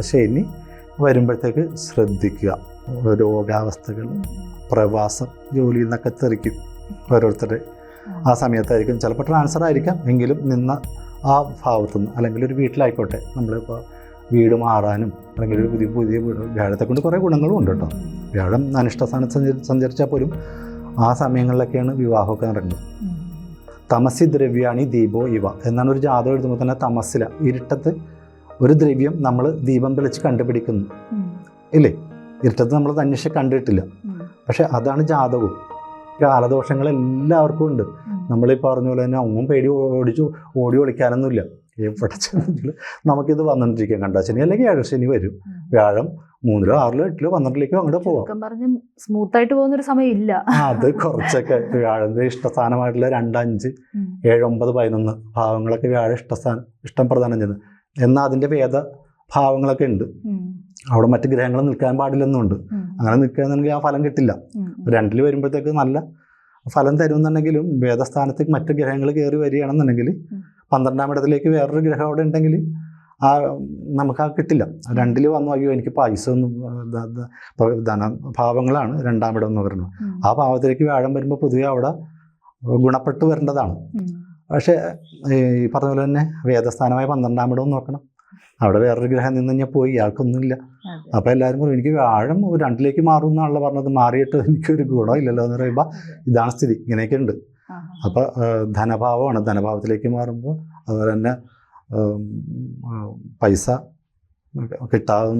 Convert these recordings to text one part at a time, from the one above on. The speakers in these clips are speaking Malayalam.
ശനി വരുമ്പോഴത്തേക്ക് ശ്രദ്ധിക്കുക. രോഗാവസ്ഥകൾ പ്രവാസം ജോലിയിൽ നിന്നൊക്കെ തെറിക്കും ഓരോരുത്തരുടെ ആ സമയത്തായിരിക്കും ചിലപ്പോൾ ട്രാൻസ്ഫർ ആയിരിക്കാം. എങ്കിലും നിന്ന ആ ഭാവത്തുനിന്ന് അല്ലെങ്കിൽ ഒരു വീട്ടിലായിക്കോട്ടെ. നമ്മളിപ്പോൾ വീട് മാറാനും അല്ലെങ്കിൽ ഒരു പുതിയ പുതിയ വീട് വ്യാഴത്തെ കൊണ്ട് കുറേ ഗുണങ്ങളും ഉണ്ട് കേട്ടോ. വ്യാഴം അനിഷ്ടസ്ഥാനം സഞ്ചരി സഞ്ചരിച്ചാൽ പോലും ആ സമയങ്ങളിലൊക്കെയാണ് വിവാഹമൊക്കെ നടക്കുന്നത്. തമസി ദ്രവ്യാണി ദീപോ ഇവ എന്നാണ് ഒരു ജാതകം എഴുതുമ്പോൾ തന്നെ തമസില ഇരുട്ടത്ത് ഒരു ദ്രവ്യം നമ്മൾ ദീപം തെളിച്ച് കണ്ടുപിടിക്കുന്നു. ഇല്ലേ? ഇരുട്ടത്ത് നമ്മൾ അന്വേഷിച്ച് കണ്ടിട്ടില്ല. പക്ഷെ അതാണ് ജാതകവും. കാലദോഷങ്ങൾ എല്ലാവർക്കും ഉണ്ട് നമ്മൾ ഈ പറഞ്ഞ പോലെ തന്നെ ഒന്നും പേടി ഓടിച്ചു ഓടി ഒളിക്കാനൊന്നുമില്ല. എവിടെ ചെന്നെങ്കിൽ നമുക്കിത് വന്നിട്ടിരിക്കാം. കണ്ടാ ശനി അല്ലെങ്കിൽ ഏഴ് ശനി വരും. വ്യാഴം മൂന്നിലോ ആറിലോ എട്ടിലോ പന്ത്രണ്ടിലേക്കോ അങ്ങോട്ട് പോവാം. സ്മൂത്ത് ആയിട്ട് പോകുന്ന ഒരു സമയം ഇല്ല അത് കുറച്ചൊക്കെ വ്യാഴന്റെ ഇഷ്ടസ്ഥാനമായിട്ടുള്ള രണ്ടഞ്ച് ഏഴ് ഒമ്പത് പതിനൊന്ന് ഭാവങ്ങളൊക്കെ വ്യാഴ ഇഷ്ടസ്ഥാനം ഇഷ്ടം പ്രധാനം ചെയ്യുന്നത്. എന്നാൽ അതിന്റെ വേദ ഭാവങ്ങളൊക്കെ ഉണ്ട്. അവിടെ മറ്റ് ഗ്രഹങ്ങൾ നിൽക്കാൻ പാടില്ലെന്നുണ്ട്. അങ്ങനെ നിൽക്കുകയാണെങ്കിൽ ആ ഫലം കിട്ടില്ല രണ്ടിൽ വരുമ്പോഴത്തേക്ക് നല്ല ഫലം തരുമെന്നുണ്ടെങ്കിലും വേദസ്ഥാനത്തേക്ക് മറ്റ് ഗ്രഹങ്ങൾ കയറി വരികയാണെന്നുണ്ടെങ്കിൽ. പന്ത്രണ്ടാം ഇടത്തിലേക്ക് വേറൊരു ഗ്രഹം അവിടെ ഉണ്ടെങ്കിൽ ആ നമുക്ക് ആ കിട്ടില്ല രണ്ടിൽ വന്നു അയ്യോ എനിക്ക് പൈസ ഒന്നും ധന ഭാവങ്ങളാണ് രണ്ടാം ഇടം എന്ന് പറയുന്നത് ആ ഭാവത്തിലേക്ക് വ്യാഴം വരുമ്പോൾ പൊതുവെ അവിടെ ഗുണപ്പെട്ടു വരേണ്ടതാണ്. പക്ഷേ ഈ പറഞ്ഞ പോലെ തന്നെ വേദസ്ഥാനമായ പന്ത്രണ്ടാം ഇടവും നോക്കണം. അവിടെ വേറൊരു ഗ്രഹം നിന്ന് കഴിഞ്ഞാൽ പോയി ഇയാൾക്കൊന്നുമില്ല. അപ്പോൾ എല്ലാവരും പറയും എനിക്ക് വ്യാഴം ഒരു രണ്ടിലേക്ക് മാറും എന്നാണല്ലോ പറഞ്ഞത്. മാറിയിട്ട് എനിക്കൊരു ഗുണമില്ലല്ലോ എന്ന് പറയുമ്പോൾ ഇതാണ് സ്ഥിതി. ഇങ്ങനെയൊക്കെ ഉണ്ട്. അപ്പോൾ ധനഭാവമാണ്. ധനഭാവത്തിലേക്ക് മാറുമ്പോൾ അതുപോലെ തന്നെ പൈസ കിട്ടാതെ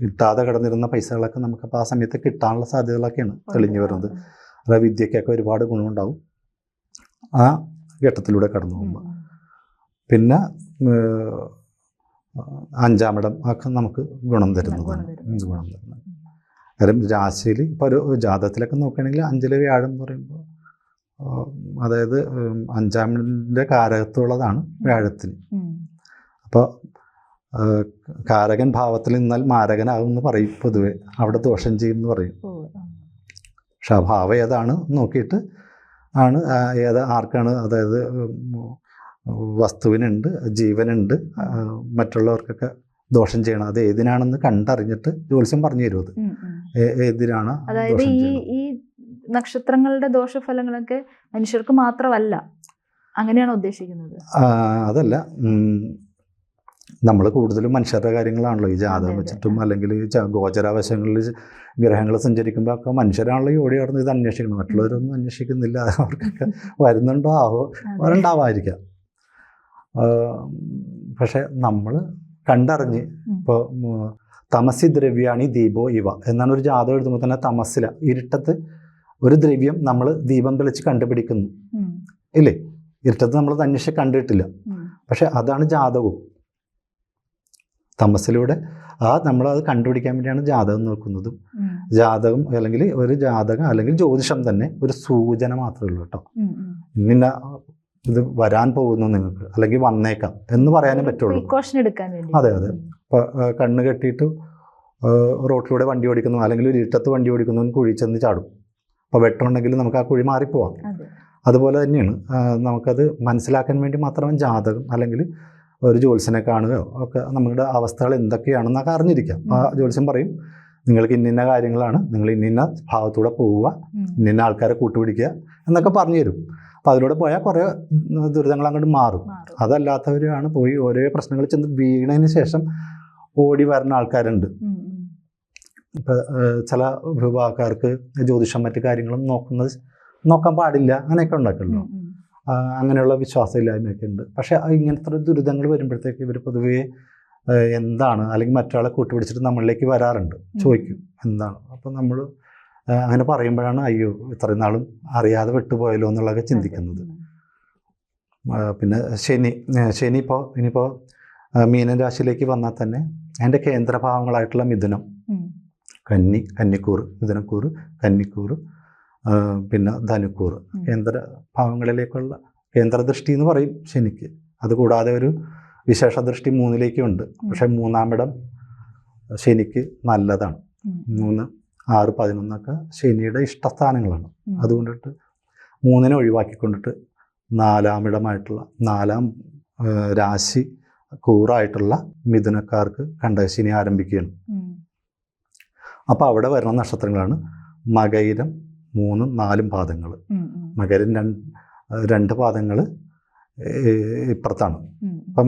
കിട്ടാതെ കിടന്നിരുന്ന പൈസകളൊക്കെ നമുക്കപ്പോൾ ആ സമയത്ത് കിട്ടാനുള്ള സാധ്യതകളൊക്കെയാണ് തെളിഞ്ഞു വരുന്നത്. അതായത് വിദ്യക്കൊക്കെ ഒരുപാട് ഗുണമുണ്ടാവും. ആ ഘട്ടത്തിലൂടെ കടന്നു. പോകുമ്പോൾ പിന്നെ അഞ്ചാം അഞ്ചാമിടം ഒക്കെ നമുക്ക് ഗുണം തരുന്നതാണ്. ഗുണം തരുന്നത്. ഗുണം തരുന്നത് കാര്യം രാശിയിൽ ഇപ്പോൾ ഒരു ജാതത്തിലൊക്കെ നോക്കുകയാണെങ്കിൽ അഞ്ചിലെ വ്യാഴം എന്ന് പറയുമ്പോൾ അതായത് അഞ്ചാമിന്റെ കാരകത്തുള്ളതാണ് വ്യാഴത്തിന്. അപ്പോൾ കാരകൻ ഭാവത്തിൽ നിന്നാൽ മാരകനാകും എന്ന് പറയും പൊതുവെ. അവിടെ ദോഷം ചെയ്യും എന്ന് പറയും. പക്ഷെ ആ ഭാവം ഏതാണ് നോക്കിയിട്ട് ആണ്. ഏത് ആർക്കാണ് അതായത് വസ്തുവിനുണ്ട് ജീവനുണ്ട് മറ്റുള്ളവർക്കൊക്കെ ദോഷം ചെയ്യണം. അത് ഏതിനാണെന്ന് കണ്ടറിഞ്ഞിട്ട് ജ്യോത്സ്യം പറഞ്ഞു തരുമത് ഏതിനാണ് അതായത് ഈ ഈ നക്ഷത്രങ്ങളുടെ ദോഷഫലങ്ങളൊക്കെ മനുഷ്യർക്ക് മാത്രമല്ല. അങ്ങനെയാണ് ഉദ്ദേശിക്കുന്നത്? അതല്ല. നമ്മൾ കൂടുതലും മനുഷ്യരുടെ കാര്യങ്ങളാണല്ലോ ഈ ജാതകം വെച്ചിട്ടും അല്ലെങ്കിൽ ഗോചരാവശങ്ങളിൽ ഗ്രഹങ്ങൾ സഞ്ചരിക്കുമ്പോൾ ഒക്കെ മനുഷ്യരാണല്ലോ ഈ ഓടി നടന്ന് ഇത് അന്വേഷിക്കണം മറ്റുള്ളവരൊന്നും അന്വേഷിക്കുന്നില്ല. അവർക്കൊക്കെ വരുന്നുണ്ടോ? ആവോ. വരണ്ടാവായിരിക്കാം പക്ഷെ നമ്മൾ കണ്ടറിഞ്ഞ് ഇപ്പോൾ തമസി ദ്രവ്യാണി ദീപോ ഇവ എന്നാണ് ഒരു ജാതകം എഴുതുമ്പോൾ തന്നെ തമസില ഇരുട്ടത്ത് ഒരു ദ്രവ്യം നമ്മൾ ദീപം തെളിച്ച് കണ്ടുപിടിക്കുന്നു. ഇല്ലേ? ഇരുട്ടത്ത് നമ്മൾ അന്വേഷിച്ച് കണ്ടിട്ടില്ല. പക്ഷെ അതാണ് ജാതകവും. തമസിലൂടെ ആ നമ്മൾ അത് കണ്ടുപിടിക്കാൻ വേണ്ടിയാണ് ജാതകം നോക്കുന്നതും. ജാതകം അല്ലെങ്കിൽ ഒരു ജാതകം അല്ലെങ്കിൽ ജ്യോതിഷം തന്നെ ഒരു സൂചന മാത്രമേ ഉള്ളൂ കേട്ടോ. ഇന്ന ഇത് വരാൻ പോകുന്നു നിങ്ങൾക്ക് അല്ലെങ്കിൽ വന്നേക്കാം എന്ന് പറയാനേ പറ്റുള്ളൂ. അതെ, അതെ. ഇപ്പൊ കണ്ണ് കെട്ടിയിട്ട് റോട്ടിലൂടെ വണ്ടി ഓടിക്കുന്നു അല്ലെങ്കിൽ ഒരു ഇരുട്ടത്ത് വണ്ടി ഓടിക്കുന്നു കുഴി ചെന്ന് ചാടും. അപ്പോൾ വെട്ടമുണ്ടെങ്കിൽ നമുക്ക് ആ കുഴി മാറിപ്പോവാം. അതെ. അതുപോലെ തന്നെയാണ് നമുക്കത് മനസ്സിലാക്കാൻ വേണ്ടി മാത്രം ജാതകം അല്ലെങ്കിൽ ഒരു ജോത്സ്യനെ കാണുകയോ ഒക്കെ നമ്മുടെ അവസ്ഥകൾ എന്തൊക്കെയാണെന്നൊക്കെ അറിഞ്ഞിരിക്കാം. ആ ജോത്സ്യം പറയും നിങ്ങൾക്ക് ഇന്നിന്ന കാര്യങ്ങളാണ്. നിങ്ങൾ ഇന്നിന്ന ഭാവത്തൂടെ പോവുക. ഇന്നിന്ന ആൾക്കാരെ കൂട്ടുപിടിക്കുക എന്നൊക്കെ പറഞ്ഞു തരും അപ്പം അതിലൂടെ പോയാൽ കുറേ ദുരിതങ്ങൾ അങ്ങോട്ട് മാറും. അതല്ലാത്തവരാണ് പോയി ഓരോ പ്രശ്നങ്ങൾ ചെന്ന് വീണതിന് ശേഷം ഓടി വരുന്ന ആൾക്കാരുണ്ട്. ഇപ്പം ചില വിഭാഗക്കാർക്ക് ജ്യോതിഷം മറ്റു കാര്യങ്ങളും നോക്കുന്നത് നോക്കാൻ പാടില്ല. അങ്ങനെയൊക്കെ ഉണ്ടാക്കുമല്ലോ അങ്ങനെയുള്ള വിശ്വാസമില്ലായ്മയൊക്കെ ഉണ്ട്. പക്ഷേ ഇങ്ങനത്തെ ദുരിതങ്ങൾ വരുമ്പോഴത്തേക്ക് ഇവർ പൊതുവേ എന്താണ്? അല്ലെങ്കിൽ മറ്റൊരാളെ കൂട്ടുപിടിച്ചിട്ട് നമ്മളിലേക്ക് വരാറുണ്ട്. ചോദിക്കും എന്താണ്? അപ്പം നമ്മൾ അങ്ങനെ പറയുമ്പോഴാണ് അയ്യോ ഇത്രയും നാളും അറിയാതെ വിട്ടുപോയല്ലോ എന്നുള്ളതൊക്കെ ചിന്തിക്കുന്നത്. പിന്നെ ശനി ശനി ഇപ്പോൾ ഇനിയിപ്പോൾ മീനൻ രാശിയിലേക്ക് വന്നാൽ തന്നെ അതിന്റെ കേന്ദ്രഭാവങ്ങളായിട്ടുള്ള മിഥുനം കന്നി കന്നിക്കൂറ് മിഥുനക്കൂറ് കന്നിക്കൂറ് പിന്നെ ധനുക്കൂർ. കേന്ദ്ര ഭാവങ്ങളിലേക്കുള്ള കേന്ദ്രദൃഷ്ടി എന്ന് പറയും ശനിക്ക് അതുകൂടാതെ ഒരു വിശേഷ ദൃഷ്ടി മൂന്നിലേക്കും ഉണ്ട് പക്ഷേ മൂന്നാമിടം ശനിക്ക് നല്ലതാണ്. മൂന്ന് ആറ് പതിനൊന്നൊക്കെ ശനിയുടെ ഇഷ്ടസ്ഥാനങ്ങളാണ്. അതുകൊണ്ടിട്ട് മൂന്നിനെ ഒഴിവാക്കിക്കൊണ്ടിട്ട് നാലാമിടമായിട്ടുള്ള നാലാം രാശി കൂറായിട്ടുള്ള മിഥുനക്കാർക്ക് കണ്ടശിനി ആരംഭിക്കുകയാണ്. അപ്പോൾ അവിടെ വരുന്ന നക്ഷത്രങ്ങളാണ് മകയിരം മൂന്നും നാലും പാദങ്ങൾ. മകരം രണ്ട് രണ്ട് പാദങ്ങൾ ഇപ്പുറത്താണ്. അപ്പൊ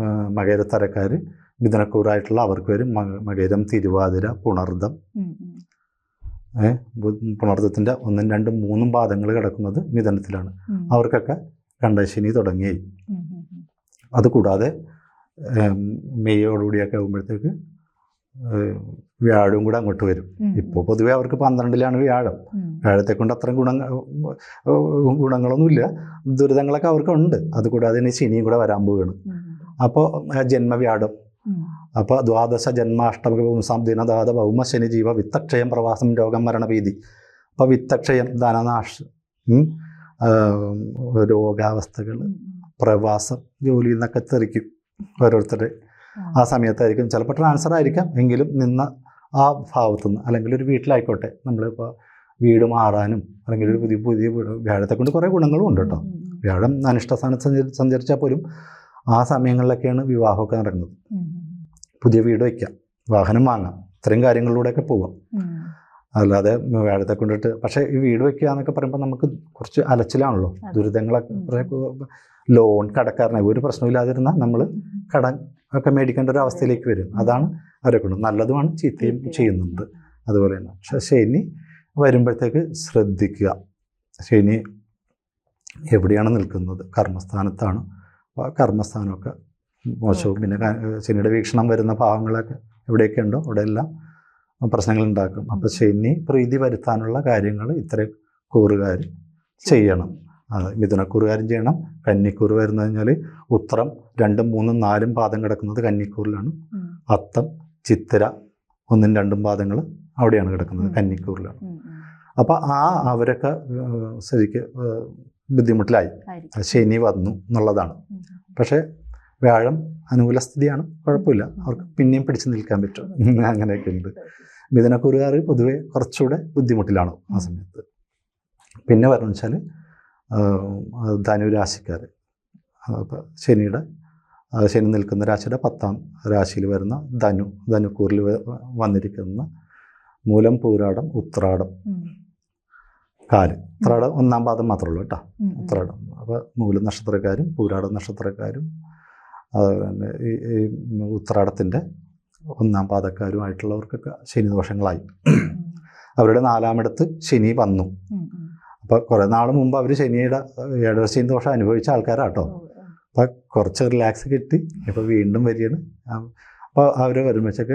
ആ, മകരത്തരക്കാർ മിഥുനക്കൂറായിട്ടുള്ള അവർക്ക് വരും. മകരം തിരുവാതിര പുണർദം പുണർദത്തിന്റെ. പുണർദത്തിന്റെ ഒന്നും രണ്ടും മൂന്നും പാദങ്ങൾ കിടക്കുന്നത് മിഥുനത്തിലാണ്. അവർക്കൊക്കെ കണ്ടശിനി തുടങ്ങി. അതുകൂടാതെ മെയ്യോടുകൂടിയൊക്കെ ആകുമ്പോഴത്തേക്ക് വ്യാഴവും കൂടെ അങ്ങോട്ട് വരും. ഇപ്പോൾ പൊതുവെ അവർക്ക് പന്ത്രണ്ടിലാണ് വ്യാഴം. വ്യാഴത്തെ കൊണ്ട് അത്രയും ഗുണ ഗുണങ്ങളൊന്നുമില്ല. ദുരിതങ്ങളൊക്കെ അവർക്ക് ഉണ്ട് അതുകൂടാതെ ഇനി ശനിയും കൂടെ വരാൻ പോവുകയാണ്. അപ്പോൾ ജന്മവ്യാഴം. അപ്പോൾ ദ്വാദശ ജന്മാഷ്ടമക പുംസാം ദിനദാത ഭൗമ ശനി ജീവ വിത്തക്ഷയം പ്രവാസം രോഗം മരണഭീതി അപ്പോൾ വിത്തക്ഷയം ധനനാശം രോഗാവസ്ഥകൾ. പ്രവാസം ജോലിയിൽ നിന്നൊക്കെ തെറിക്കും ഓരോരുത്തരുടെ ആ സമയത്തായിരിക്കും. ചിലപ്പോൾ ട്രാൻസ്ഫർ ആയിരിക്കാം. എങ്കിലും നിന്ന ആ ഭാവത്തുനിന്ന് അല്ലെങ്കിൽ ഒരു വീട്ടിലായിക്കോട്ടെ നമ്മളിപ്പോൾ വീട് മാറാനും അല്ലെങ്കിൽ ഒരു പുതിയ പുതിയ വീട് വ്യാഴത്തെ കൊണ്ട് കുറേ ഗുണങ്ങളും ഉണ്ട് കേട്ടോ. വ്യാഴം അനിഷ്ടസ്ഥാനത്ത് സഞ്ചരി സഞ്ചരിച്ചാൽ പോലും ആ സമയങ്ങളിലൊക്കെയാണ് വിവാഹമൊക്കെ നടക്കുന്നത്. പുതിയ വീട് വയ്ക്കാം വാഹനം വാങ്ങാം ഇത്രയും കാര്യങ്ങളിലൂടെയൊക്കെ പോവാം. അല്ലാതെ വ്യാഴത്തെ കൊണ്ടിട്ട് പക്ഷേ ഈ വീട് വയ്ക്കുക എന്നൊക്കെ പറയുമ്പോൾ നമുക്ക് കുറച്ച് അലച്ചിലാണല്ലോ. ദുരിതങ്ങളൊക്കെ കുറേ ലോൺ കടക്കാരനായി ഒരു പ്രശ്നമില്ലാതിരുന്നാൽ നമ്മൾ കടം ഒക്കെ മേടിക്കേണ്ട ഒരു അവസ്ഥയിലേക്ക് വരും. അതാണ് അവരെ കൊണ്ട് നല്ലതുമാണ് ചീത്തയും. ചെയ്യുന്നുണ്ട്. അതുപോലെ തന്നെ. പക്ഷെ ശനി വരുമ്പോഴത്തേക്ക് ശ്രദ്ധിക്കുക. ശനി എവിടെയാണ് നിൽക്കുന്നത്? കർമ്മസ്ഥാനത്താണ്. കർമ്മസ്ഥാനമൊക്കെ മോശവും പിന്നെ ശനിയുടെ വീക്ഷണം വരുന്ന ഭാവങ്ങളൊക്കെ എവിടെയൊക്കെ ഉണ്ടോ അവിടെയെല്ലാം പ്രശ്നങ്ങൾ ഉണ്ടാക്കും അപ്പോൾ ശനി പ്രീതി വരുത്താനുള്ള കാര്യങ്ങൾ ഇത്രയും കൂറുകാർ ചെയ്യണം. അത് മിഥുനക്കൂറുകാരും ചെയ്യണം. കന്നിക്കൂർ വരുന്ന കഴിഞ്ഞാൽ ഉത്തരം രണ്ടും മൂന്നും നാലും പാദം കിടക്കുന്നത് കന്നിക്കൂറിലാണ്. അത്തം ചിത്തിര ഒന്നും രണ്ടും പാദങ്ങൾ അവിടെയാണ് കിടക്കുന്നത്. കന്നിക്കൂറിലാണ്. അപ്പോൾ ആ അവരൊക്കെ ശരിക്ക് ബുദ്ധിമുട്ടിലായി. ശനി വന്നു എന്നുള്ളതാണ്. പക്ഷേ വ്യാഴം അനുകൂല സ്ഥിതിയാണ് കുഴപ്പമില്ല. അവർക്ക് പിന്നെയും പിടിച്ചു നിൽക്കാൻ പറ്റും. അങ്ങനെയൊക്കെ ഉണ്ട്. മിഥുനക്കൂറുകാർ പൊതുവെ കുറച്ചുകൂടെ ബുദ്ധിമുട്ടിലാണ് ആ സമയത്ത്. പിന്നെ പറഞ്ഞു വെച്ചാൽ ധനുരാശിക്കാർ ശനിയുടെ ശനി നിൽക്കുന്ന രാശിയുടെ പത്താം രാശിയിൽ വരുന്ന ധനു ധനുക്കൂറിൽ വന്നിരിക്കുന്ന മൂലം പൂരാടം ഉത്രാടം. കാൽ ഉത്രാടം ഒന്നാം പാദം മാത്രമേ ഉള്ളൂ കേട്ടോ. ഉത്രാടം. അപ്പോൾ മൂലം നക്ഷത്രക്കാരും പൂരാടം നക്ഷത്രക്കാരും അതുപോലെ തന്നെ ഈ ഉത്രാടത്തിന്റെ ഒന്നാം പാദക്കാരുമായിട്ടുള്ളവർക്കൊക്കെ ശനി ദോഷങ്ങളായി അവരുടെ നാലാമിടത്ത് ശനി വന്നു. അപ്പോൾ കുറേ നാൾ മുമ്പ് അവർ ശനിയുടെ ഏഴരശനി ദോഷം അനുഭവിച്ച ആൾക്കാരാട്ടോ. അപ്പോൾ കുറച്ച് റിലാക്സ് കിട്ടി ഇപ്പോൾ വീണ്ടും വരികയാണ്. അപ്പോൾ അവർ വരുമ്പോഴത്തേക്ക്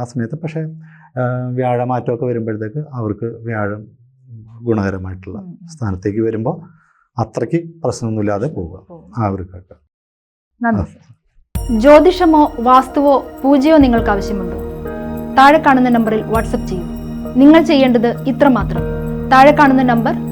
ആ സമയത്ത് പക്ഷേ വ്യാഴമാറ്റമൊക്കെ വരുമ്പോഴത്തേക്ക് അവർക്ക് വ്യാഴം ഗുണകരമായിട്ടുള്ള. സ്ഥാനത്തേക്ക് വരുമ്പോൾ അത്രയ്ക്ക് പ്രശ്നമൊന്നുമില്ലാതെ പോവുക. അവർക്കൊക്കെ ജ്യോതിഷമോ വാസ്തുവോ പൂജയോ നിങ്ങൾക്ക് ആവശ്യമുണ്ടോ? താഴെ കാണുന്ന നമ്പറിൽ വാട്സപ്പ് ചെയ്യൂ. നിങ്ങൾ ചെയ്യേണ്ടത് ഇത്രമാത്രം. താഴെ കാണുന്ന നമ്പർ